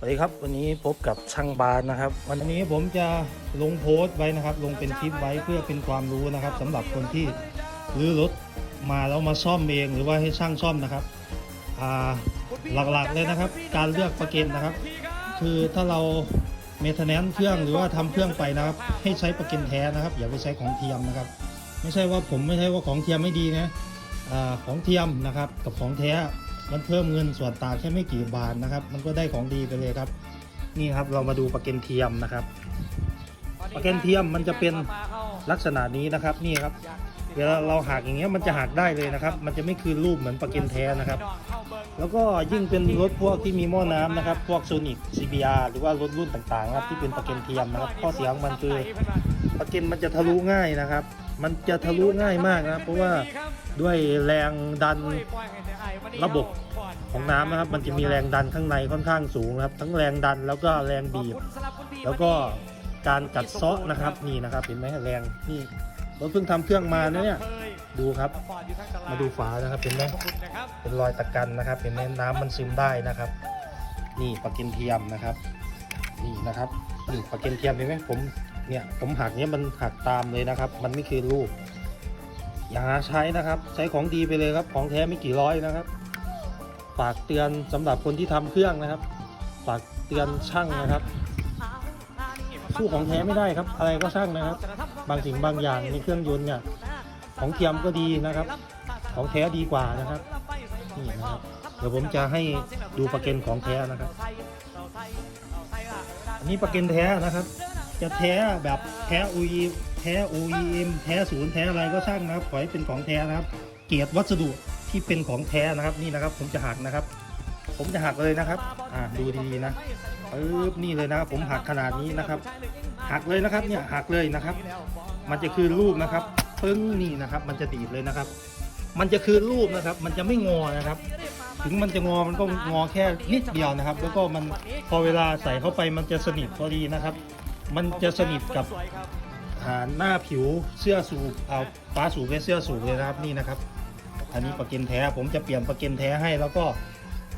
สวัสดีครับวันนี้พบกับช่างบานนะครับ วันนี้ผมจะลงโพสต์ไว้นะครับ ลงเป็นคลิปไว้เพื่อเป็นความรู้นะครับสำหรับคนที่รื้อรถมาแล้วมาซ่อมเองหรือว่าให้ช่างซ่อมนะครับหลักๆเลยนะครับ การเลือกประเกันนะครับ คือถ้าเราเมทแนนเครื่องหรือว่าทำเครื่องไปนะครับ ให้ใช้ประเกันแท้นะครับ อย่าไปใช้ของเทียมนะครับ ไม่ใช่ว่าผมไม่ใช่ว่าของเทียมไม่ดีนะอของเทียมนะครับกับของแท้ มันเพิ่มเงินส่วนต่างแค่ไม่กี่บาทนะครับ มันก็ได้ของดีไปเลยครับ นี่ครับเรามาดูประเกันเทียมนะครับประกันเทียมมันจะเป็นลักษณะนี้นะครับนี่ครับ เวลาเราหักอย่างเงี้ยมันจะหักได้เลยนะครับ มันจะไม่คืนรูปเหมือนประเกันแท้นะครับ แล้วก็ยิ่งเป็นรถพวกที่มีหม้อน้ำนะครับ พวกโซนิก CBR หรือว่ารถรุ่นต่างๆครับที่เป็นประเกันเทียมนะครับ ข้อเสียของมันคือประเกันมันจะทะลุง่ายนะครับ มันจะทะลุง่ายมากนะครับเพราะว่าด้วยแรงดันระบบของน้ำนะครับมันจะมีแรงดันข้างในค่อนข้างสูงนะครับ ทั้งแรงดันแล้วก็แรงบีบ แล้วก็การกัดเซาะนะครับนี่นะครับเห็นไหมแรงนี่รถเพิ่งทำเครื่องมานะเนี่ยดูครับมาดูฝานะครับเห็นไหมเป็นรอยตะกันนะครับเห็นไหมน้ำมันซึมได้นะครับ นี่ปลาเกนเทียมนะครับ นี่นะครับนี่ปลาเกนเทียมเห็นไหมผม เนี่ยผมหักเนี่ยมันหักตามเลยนะครับ มันไม่คืนรูปอย่าหาใช้นะครับ ใช้ของดีไปเลยครับ ของแท้ไม่กี่ร้อยนะครับ ฝากเตือนสำหรับคนที่ทำเครื่องนะครับ ฝากเตือนช่างนะครับ สู้ของแท้ไม่ได้ครับ อะไรก็ช่างนะครับ บางสิ่งบางอย่างในเครื่องยนต์เนี่ยของเทียมก็ดีนะครับ ของแท้ดีกว่านะครับนี่นะครับเดี๋ยวผมจะให้ดูประเกันของแท้นะครับอันนี้ประเกันแท้นะครับ จะแท้แบบแท้ UE แท้ OEM แท้ศูนย์แท้อะไรก็ช่างนะครับ ขอให้เป็นของแท้นะครับ เกียรติวัสดุที่เป็นของแท้นะครับนี่นะครับ ผมจะหักนะครับ ผมจะหักเลยนะครับ อ่าดูดีๆนะปึ๊บนี่เลยนะครับ ผมหักขนาดนี้นะครับ หักเลยนะครับเนี่ยหักเลยนะครับ มันจะคืนรูปนะครับปึ้งนี่นะครับ มันจะดีดเลยนะครับ มันจะคืนรูปนะครับ มันจะไม่งอนะครับ ถึงมันจะงอมันก็งอแค่นิดเดียวนะครับ แล้วก็มันพอเวลาใส่เข้าไปมันจะสนิทพอดีนะครับ มันจะสนิทกับอ่าหน้าผิวเสื้อสูบเอาฟ้าสูบและเสื้อสูบเลยนะครับนี่นะครับ อันนี้ประเกันแท้ผมจะเปลี่ยนประเกันแท้ให้ แล้วก็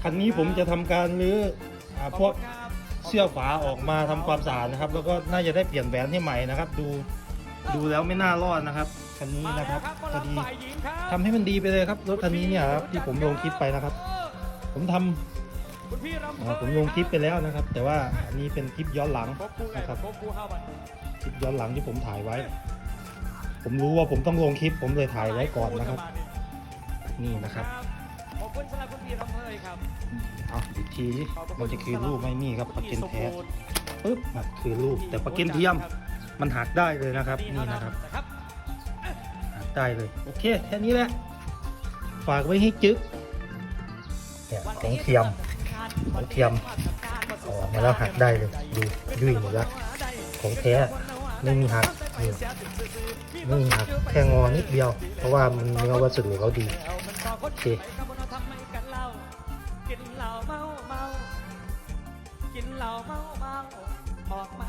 คันนี้ผมจะทำการรื้ออพวกเสื้อฝาออกมาทำความสะอาดนะครับ แล้วก็น่าจะได้เปลี่ยนแหวนให้ใหม่นะครับ ดูดูแล้วไม่น่ารอดนะครับคันนี้นะครับพอดีทำให้มันดีไปเลยครับรถคันนี้เนี่ยครับที่ผมลงคลิปไปนะครับ ผมทำ อ่าผมลงคลิปไปแล้วนะครับ แต่ว่าอันนี้เป็นคลิปย้อนหลังนะครับคลิปย้อนหลังที่ผมถ่ายไว้ ผมรู้ว่าผมต้องลงคลิป ผมเลยถ่ายไว้ก่อนนะครับ นี่นะครับขอบคุณสำหรับคุณพี่รำเพยครับเอาอีกทีดิมันจะคืนรูปไม่มีครับปลาเกนแท้ปึ๊บมันคืนรูปแต่ปลาเกนเทียมมันหักได้เลยนะครับ นี่นะครับหักได้เลยโอเคแค่นี้แหละฝากไว้ให้จึ๊กเนี่ยของเทียม ของเทียมออกมาแล้วหักได้เลยดูยุ่ยหมดละของแท้ไม่มีหักไม่มีหักแค่งอนิดเดียว เพราะว่ามันเนื้อวัสดุเขาดีโอเคกินเหล้าเมาเมากินเหล้าเมาเมาออกมา